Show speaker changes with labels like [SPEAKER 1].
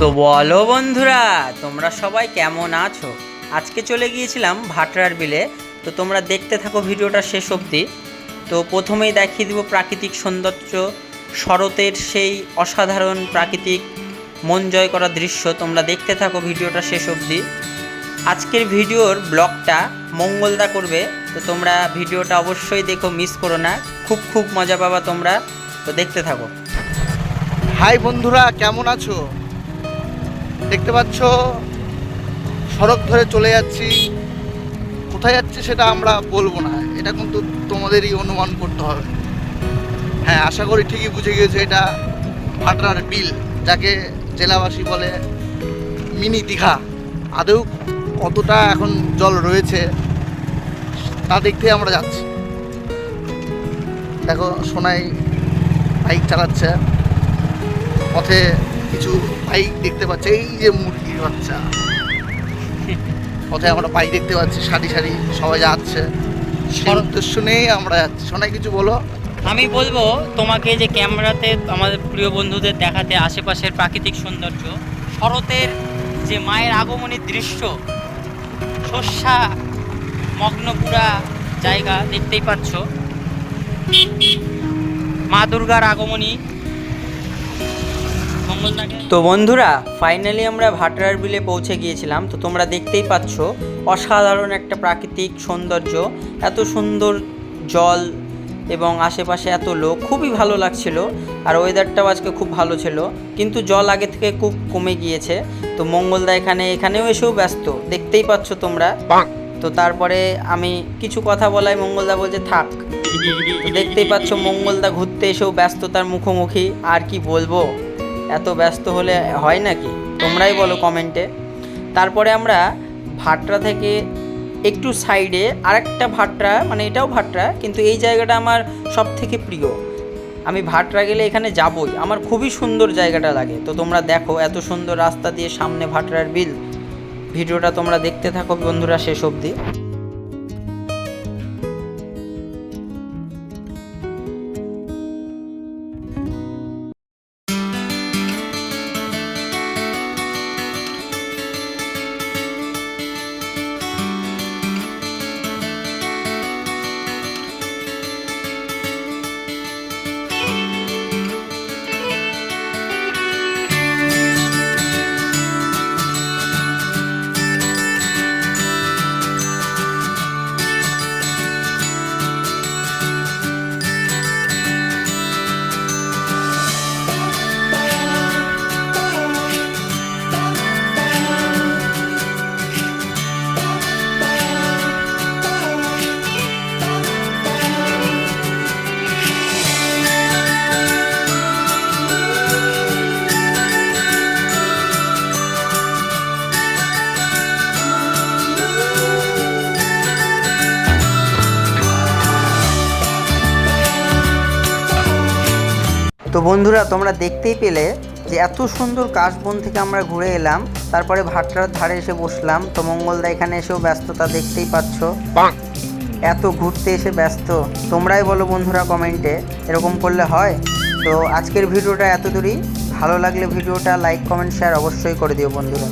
[SPEAKER 1] তো বলো বন্ধুরা, তোমরা সবাই কেমন আছো? আজকে চলে গিয়েছিলাম ভাটরার বিলে, তো তোমরা দেখতে থাকো ভিডিওটা শেষ অবধি। তো প্রথমেই দেখিয়ে দিব প্রাকৃতিক সৌন্দর্য, শরতের সেই অসাধারণ প্রাকৃতিক মন জয় করা দৃশ্য, তোমরা দেখতে থাকো ভিডিওটা শেষ অবধি। আজকের ভিডিওর ব্লগটা মঙ্গলদা করবে, তো তোমরা ভিডিওটা অবশ্যই দেখো, মিস করো না, খুব খুব মজা পাবা তোমরা, তো দেখতে থাকো।
[SPEAKER 2] হাই বন্ধুরা, কেমন আছো? দেখতে পাচ্ছ? সড়ক ধরে চলে যাচ্ছি। কোথায় যাচ্ছি সেটা আমরা বলব না। এটা কিন্তু তোমাদেরই অনুমান করতে হবে। হ্যাঁ আশা করি ঠিকই বুঝে গিয়েছো, এটা ভাটরার বিল, যাকে জেলাবাসী বলে মিনি দীঘা। আদৌ কতটা এখন জল রয়েছে, তা দেখতে আমরা যাচ্ছি। দেখো, সোনাই বাইক চালাচ্ছে। পথে কিছু বাইক দেখতে পাচ্ছি এই যে মুরগির বাচ্চা। পথে আমরা বাইক দেখতে পাচ্ছি সারি সারি সবাই যাচ্ছে। উদ্দেশ্য নিয়েই আমরা যাচ্ছি। শোনাই কিছু বলো।
[SPEAKER 1] আমি বলব তোমাকে যে ক্যামেরাতে আমাদের প্রিয় বন্ধুদের দেখাতে আশেপাশের প্রাকৃতিক সৌন্দর্য শরতের যে মায়ের আগমনের দৃশ্য শস্যা মগ্নপুরা জায়গা দেখতেই পাচ্ছ। মা দুর্গার আগমনী তো বন্ধুরা ফাইনালি আমরা ভাটরার বিলে পৌঁছে গিয়েছিলাম। তো তোমরা দেখতেই পাচ্ছ অসাধারণ একটা প্রাকৃতিক সৌন্দর্য। এত সুন্দর জল এবং আশেপাশে এত লোক খুবই ভালো লাগছিল। আর ওয়েদারটাও আজকে খুব ভালো ছিল। কিন্তু জল আগে থেকে খুব কমে গিয়েছে। তো মঙ্গলদা এখানে এখানেও এসেও ব্যস্ত। দেখতেই পাচ্ছ তোমরা। তো তারপরে আমি কিছু কথা বলাই মঙ্গলদা বলছে থাক। দেখতেই পাচ্ছ মঙ্গলদা ঘুরতে এসেও ব্যস্ততার মুখোমুখি। আর কি বলব? এত ব্যস্ত হলে হয় নাকি? তোমরাই বলো কমেন্টে তারপরে আমরা ভাটরা থেকে একটু সাইডে আরেকটা ভাটরা মানে এটাও ভাটরা, কিন্তু এই জায়গাটা আমার সব থেকে প্রিয়। আমি ভাটরা গেলে এখানে যাবই। আমার খুবই সুন্দর জায়গাটা লাগে। তো তোমরা দেখো, এত সুন্দর রাস্তা দিয়ে সামনে ভাটরার বিল। ভিডিওটা তোমরা দেখতে থাকো বন্ধুরা শেষ অবধি। তো বন্ধুরা তোমরা দেখতেই পেলে যে এত সুন্দর কাশবন থেকে আমরা ঘুরে এলাম। তারপরে ভাটরার ধারে এসে বসলাম। তো মঙ্গলদা এখানে এসেও ব্যস্ততা দেখতেই পাচ্ছ। এত ঘুরতে এসে ব্যস্ত। তোমরাই বলো বন্ধুরা কমেন্টে এরকম করলে হয়? তো আজকের ভিডিওটা এত দূরই ভালো লাগলে ভিডিওটা লাইক কমেন্ট শেয়ার অবশ্যই করে দিও বন্ধুরা।